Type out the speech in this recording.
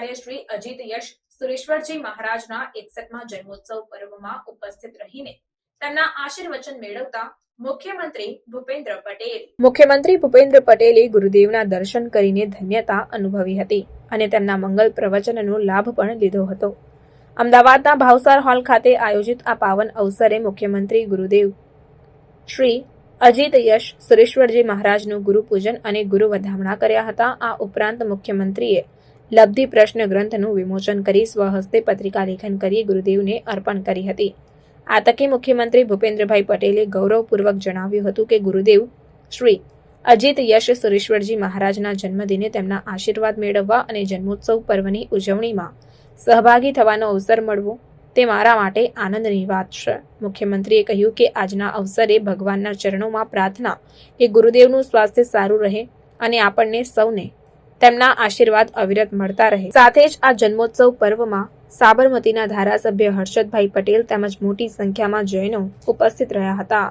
જૈનાચાર્ય શ્રી અજીત યશ સુરેશ્વરજી મહારાજના એકસઠમા જન્મોત્સવ પર્વમાં ઉપસ્થિત રહીને તેમના આશીર્વચન મેળવતા મુખ્યમંત્રી ભૂપેન્દ્ર પટેલ ગુરુદેવના દર્શન કરીને ધન્યતા અનુભવી હતી અને તેમના મંગલ પ્રવચનનો લાભ પણ લીધો હતો. અમદાવાદના ભાવસાર હોલ ખાતે આયોજિત આ પાવન અવસરે મુખ્યમંત્રી ગુરુદેવ શ્રી અજીત યશ સુરેશ્વરજી મહારાજનું ગુરુ પૂજન અને ગુરુ વધામણા કર્યા હતા. આ ઉપરાંત મુખ્યમંત્રીએ લબ્ધિ પ્રશ્ન ગ્રંથનું વિમોચન કરી સ્વહસ્તે પત્રિકા લેખન કરી ગુરુદેવને અર્પણ કરી હતી. આ તકે મુખ્યમંત્રી ભૂપેન્દ્રભાઈ પટેલે ગૌરવપૂર્વક જણાવ્યું હતું કે ગુરુદેવ શ્રી અજીત યશ સુરેશ્વરજી મહારાજના જન્મદિને તેમના આશીર્વાદ મેળવવા અને જન્મોત્સવ પર્વની ઉજવણીમાં સહભાગી થવાનો અવસર મળવો તે મારા માટે આનંદની વાત છે. મુખ્યમંત્રીએ કહ્યું કે આજના અવસરે ભગવાનના ચરણોમાં પ્રાર્થના કે ગુરુદેવનું સ્વાસ્થ્ય સારું રહે અને આપણને સૌને તેમના આશીર્વાદ અવિરત મળતા રહે. સાથે જ આ જન્મોત્સવ પર્વમાં સાબરમતીના ધારાસભ્ય હર્ષદભાઈ પટેલ તેમજ મોટી સંખ્યામાં જૈનો ઉપસ્થિત રહ્યા હતા.